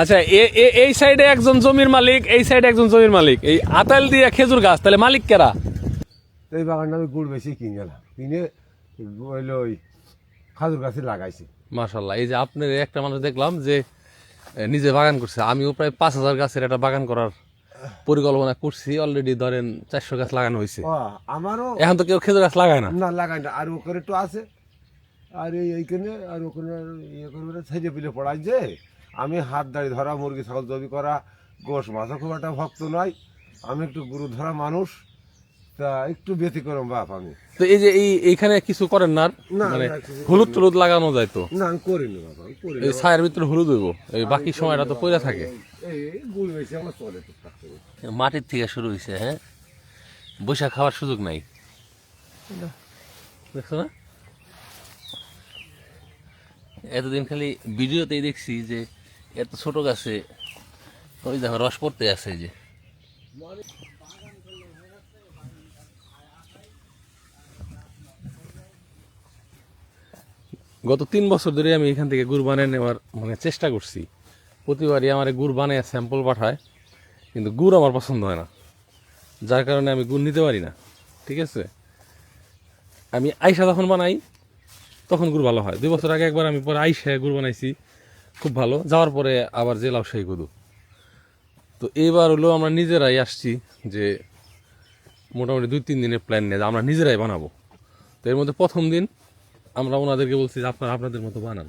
আচ্ছা এই সাইডে একজন জমির মালিক এই সাইডে একজন জমির মালিক। এই আতাল দিয়ে খেজুর গাছ তাহলে মালিক কেরা? এই বাগানটা আমি গুড় বেশি কিনে এলাম কিনে ওই খাজুর গাছে লাগাইছি। মাশাল্লাহ এই যে আপনার একটা মানুষ দেখলাম যে নিজে বাগান করছে। আমিও প্রায় পাঁচ হাজার গাছের একটা বাগান করার পরিকল্পনা করছি। অলরেডি ধরেন চারশো গাছ লাগানো হয়েছে। আমারও এখন তো কেউ খেজুর গাছ লাগায় না। না লাগাই না। আর ওখানে একটু আছে। আর এইখানে আর ওখানে ইয়ে করে ছেড়ে পিলে পড়াই যে আমি হাত দাড়ি ধরা মুরগি ছাগল জবি করা গোশ মাছও খুব একটা ভক্ত নয়। আমি একটু গুরু ধরা মানুষ তা একটু ব্যতিক্রম বাপ আমি। তো এই যে এই এইখানে কিছু করেন না না, মানে হলুদ টলুদ লাগানো যায় তো? না আমি করিনি বাবা আমি করিনি। এই ছায়ের ভিতরে হলুদ হইব? এই বাকি সময়টা তো পড়ে থাকে। এই গুড় আমার চলে করে। মাটির থেকে শুরু হয়েছে হ্যাঁ? বৈশাখ খাওয়ার সুযোগ নাই। দেখছ না? এতদিন খালি ভিডিওতেই দেখছি যে এত ছোট গাছে, ওই দেখো রস পড়তে আছে যে। গত তিন বছর ধরে আমি এখান থেকে গুড় বানিয়ে নেওয়ার মানে চেষ্টা করছি। প্রতিবারই আমার গুড় বানিয়ে স্যাম্পল পাঠায়, কিন্তু গুড় আমার পছন্দ হয় না। যার কারণে আমি গুড় নিতে পারি না, ঠিক আছে? আমি আইসা যখন বানাই, তখন গুড় ভালো হয়। দুই বছর আগে একবার আমি পরে আইসা গুড় বানাইছি খুব ভালো। যাওয়ার পরে আবার জেলাও সেই গুদু। তো এইবার হলো আমরা নিজেরাই আসছি যে মোটামুটি দুই তিন দিনের প্ল্যান নিয়ে আমরা নিজেরাই বানাবো। তো এর মধ্যে প্রথম দিন আমরা ওনাদেরকে বলছি যে আপনারা আপনাদের মতো বানান।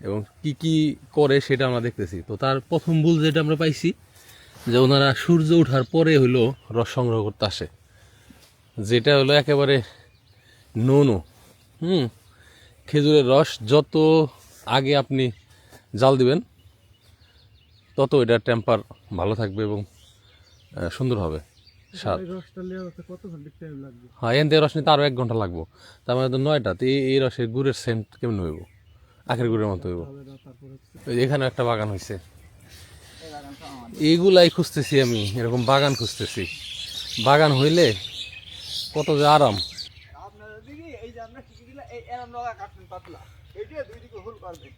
এবং কি কি করে সেটা আমরা দেখতেছি। তো তার প্রথম ভুল যেটা আমরা পাইছি, যে ওনারা সূর্য ওঠার পরে হলো রস সংগ্রহ করতে আসে। যেটা হলো একেবারে নো নো হুম, খেজুরের রস যত আগে আপনি জাল দিবেন তত এটার টেম্পার ভালো থাকবে এবং সুন্দর হবে স্বাদ হ্যাঁ এন থেকে রস নিতে আরও এক ঘণ্টা লাগবো। তার মানে তো নয়টা তো এই রসের গুড়ের সেন্ট কেমন হইব? আখের গুড়ের মতো হইব। ওই এখানে একটা বাগান হয়েছে এইগুলাই খুঁজতেছি আমি এরকম বাগান খুঁজতেছি। বাগান হইলে কত যে আরাম। এই যে আমরা কি দিলা এই এরম লগা কাটবেন পাতলা। এইটা দুই দিকে হুল করবে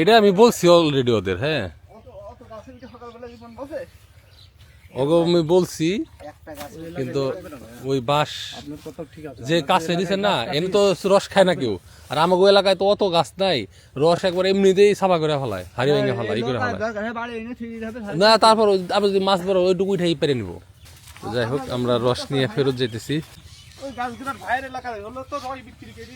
এটা আমি বলছি অলরেডি ওদের হ্যাঁ। ওগো আমি বলছি, কিন্তু ওই বাঁশ যে গাছে দিচ্ছেন না এমনি তো রস খায় না কেউ। আর আমাকে এলাকায় তো অত গাছ নাই, রস একবার এমনিতেই সাফা করে ফেলায়, হাড়ি ভেঙে ফেলায়, ই করে ফেলায়। না, তারপর আপনি যদি মাছ বড় ওইটুকুই ঠাই পেরে নিব। যাই হোক, আমরা রস নিয়ে ফেরত যেতেছি। ওই গাছগুলোর ভাইয়ের এলাকায় হলো তো রস বিক্রি করি।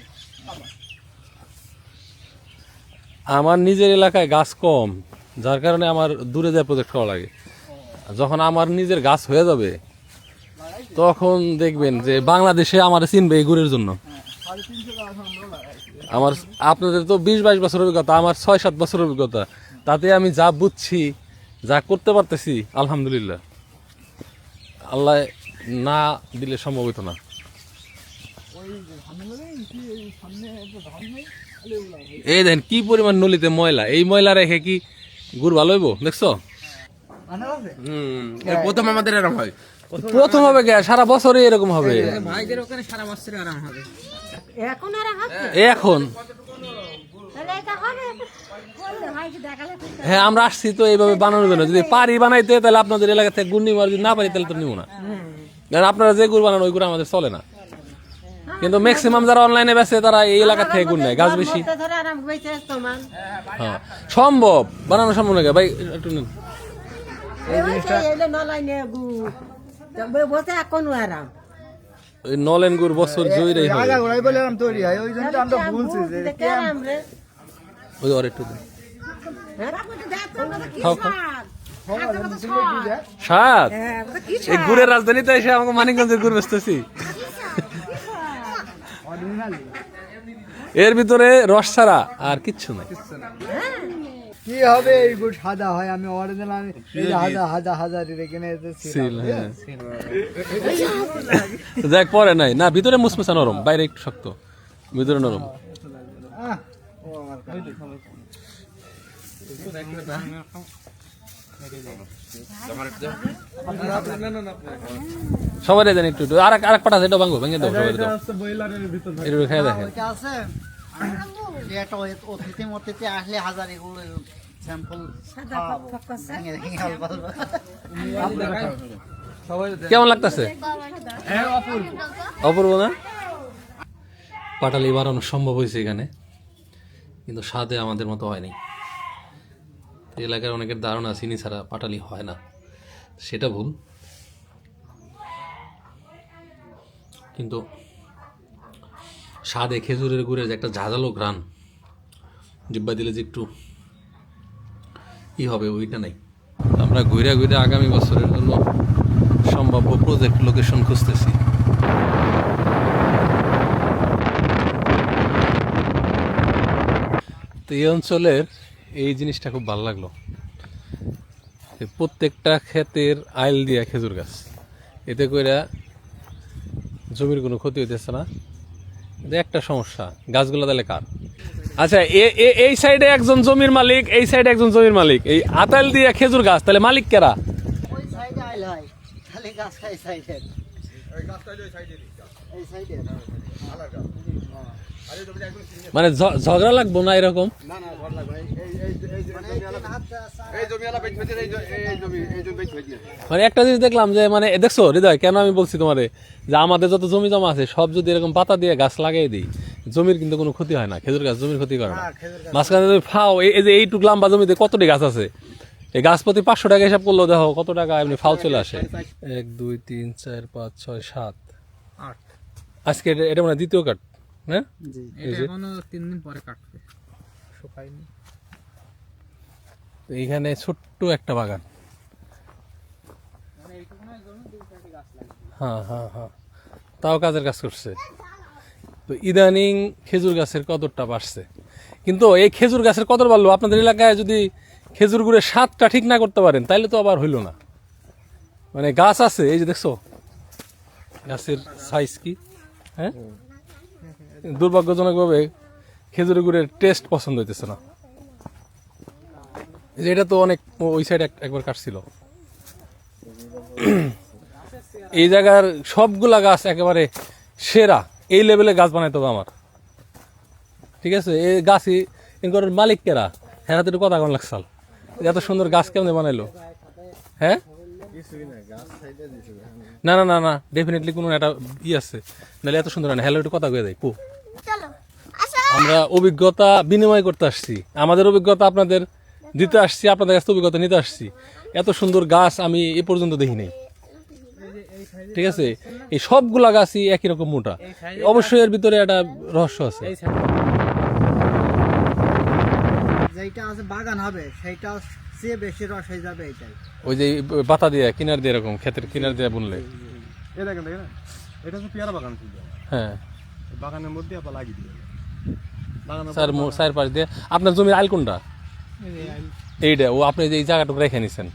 আমার নিজের এলাকায় গাছ কম, যার কারণে আমার দূরে যায় প্রজেক্ট করা লাগে। যখন আমার নিজের গাছ হয়ে যাবে, তখন দেখবেন যে বাংলাদেশে আমার চিনবে এই গুড়ের জন্য। আমরা আপনাদের তো বিশ বাইশ বছর অভিজ্ঞতা, আমার ছয় সাত বছর অভিজ্ঞতা। তাতে আমি যা বুঝছি, যা করতে পারতেছি, আলহামদুলিল্লাহ। আল্লাহ না দিলে সম্ভব হইতো না ওই যে সামনে লাগে কি এই সামনে তো ধান নেই খালি ওগুলা এই দেখেন কি পরিমাণ নলিতে ময়লা। এই ময়লা রেখে কি গুড় ভালো হইব? দেখছ? আনার প্রথম আমাদের এরকম হয়। প্রথম হবে কে? সারা বছরই এরকম হবে। ভাইদের ওখানে সারা বছর আরাম হবে। এখন আর হবে? এখন। তাহলে এটা হবে? বললে ভাইকে দেখালে খুশি হবে। হ্যাঁ আমরা আসছি তো এইভাবে বানানোর জন্য। যদি পারি বানাইতে তাহলে আপনাদের এলাকা থেকে গুড় নিবো আর যদি না পারি তাহলে তো নিবো না। কারণ আপনারা যে গুড় বানানো ওই গুড় আমাদের চলে না। কিন্তু ম্যাক্সিমাম যারা অনলাইনে বেচে তারা এই এলাকা থেকে গুড় নেয়। গাছ বেশি। হ্যাঁ। সম্ভব। বানানো সম্ভব নাকি? ভাই একটু নেন। নলেন গুড় বছর দেখে রে। ওই আর একটু। হ্যাঁ খাও হ্যাঁ, সাত এই গুড়ের রাজধানীতে এসে আমাকে মানিকগঞ্জের গুড় বেচতেছি। এর ভিতরে রস ছাড়া আর কিচ্ছু নাই। কি হবে? এই গুড় সাদা হয় আমি অরিজিনাল আমি হাজার হাজার হাজার এখানে হ্যাঁ। দেখ পরে নাই। না ভিতরে মুসমুসা নরম বাইরে একটু শক্ত। ভিতরে নরম। সবাই দেন একটু একটু। আর এক- আর এক পাঠা সেটা ভাঙবো ভেঙে দাও সবাই দাও। একটু খেয়ে দেখেন অতিথি মতিথি আসলে হাজার এগুলো কেমন লাগতেছে? অপূর্ব না? পাটালি বাড়ানো সম্ভব হয়েছে এখানে। কিন্তু স্বাদে আমাদের মতো হয়নি এলাকার অনেকের ধারণা চিনি ছাড়া পাটালি হয় না। সেটা ভুল। কিন্তু স্বাদে খেজুরের গুড়ের যে একটা ঝাঁঝালো ঘ্রাণ, জিব্বা দিলে যে একটু ই হবে, ওইটা নাই। আমরা ঘুরে ঘুরে আগামী বছরের জন্য সম্ভাব্য প্রজেক্ট লোকেশন খুঁজতেছি। তো এই অঞ্চলের এই জিনিসটা খুব ভালো লাগল। প্রত্যেকটা ক্ষেতের আইল দিয়া খেজুর গাছ এতে করে জমির কোনো ক্ষতি হইতেছে না। একটা সমস্যা গাছগুলো তাহলে কার? আচ্ছা এই সাইডে একজন জমির মালিক এই সাইডে একজন জমির মালিক এই আতাল দিয়া খেজুর গাছ তাহলে মালিক কেরা? ওই সাইডে আইল খালি গাছ মানে ঝগড়া লাগবো না এরকম? মানে একটা জিনিস দেখলাম যে মানে দেখছ হৃদয় কেন আমি বলছি তোমারে? যে আমাদের যত জমি জমা আছে সব যদি এরকম পাতা দিয়ে গাছ লাগিয়ে দিই জমির কিন্তু কোনো ক্ষতি হয় না খেজুর গাছ জমির ক্ষতি করে না। মাঝখানে যদি ফাও এই এই যে এইটুক লম্বা জমিতে কতটি গাছ আছে? এই গাছ প্রতি পাঁচশো টাকা হিসাব করল দেখো কত টাকা এমনি ফাও চলে আসে। এক দুই তিন চার পাঁচ ছয় সাত। আট। আজকে এটা- এটা মানে দ্বিতীয় কাট হ্যাঁ? জি। এখনও তিন দিন পরে কাটবে। শুকায়নি। তো এইখানে ছোট্ট একটা বাগান। হ্যাঁ হ্যাঁ হ্যাঁ। তাও কাজের কাজ করছে। তো ইদানিং খেজুর গাছের কদরটা বাড়ছে। কিন্তু এই খেজুর গাছের কদর বাড়লো। আপনাদের এলাকায় যদি খেজুর গুড়ের স্বাদটা ঠিক না করতে পারেন তাইলে তো আবার হইল না। মানে গাছ আছে এই যে দেখছ? গাছের সাইজ কি? হ্যাঁ? দুর্ভাগ্যজনকভাবে খেজুর গুড়ের টেস্ট পছন্দ হইতেছে না। এটা তো অনেক ওই সাইড একবার কাটছিল। এই জায়গার সবগুলা গাছ একেবারে সেরা। এই লেভেলে গাছ বানাইতে হবে আমার। ঠিক আছে? এই গাছই এনকর মালিক কেরা? হ্যাঁ একটু কথা কোন লাগছাল। এত সুন্দর গাছ কেমনে বানাইলো? হ্যাঁ? না না না না ডেফিনেটলি কোনো একটা ই আছে। নাহলে এত সুন্দর না। হ্যালো একটু কথা কয়ে দেয় কু আমরা অভিজ্ঞতা বিনিময় করতে আসছি। আমাদের অভিজ্ঞতা আপনাদের দিতে আসছি আপনাদের কাছ অভিজ্ঞতা নিতে আসছি। এত সুন্দর গাছ আমি এ পর্যন্ত দেখি নাই। ঠিক আছে? এই সবগুলা গাছই একই রকম মোটা। অবশ্যই এর ভিতরে একটা রহস্য আছে। যেটা আছে বাগান হবে সেইটা চেয়ে বেশি রস হয়ে যাবে এটাই। ওই যে পাতা দিয়ে কিনার দিয়ে এরকম ক্ষেতের কিনার দিয়ে বুনলে। এ দেখেন দেখেন। এটা হচ্ছে পেয়ারা বাগান ছিল হ্যাঁ। বাগানের মধ্যে আবার লাগিয়ে দিল বাগানের স্যার স্যার পাশ দিয়ে। আপনার জমির আইল কোনটা? এইটা ও আপনি যে এই জায়গাটুকু রেখে নিছেন।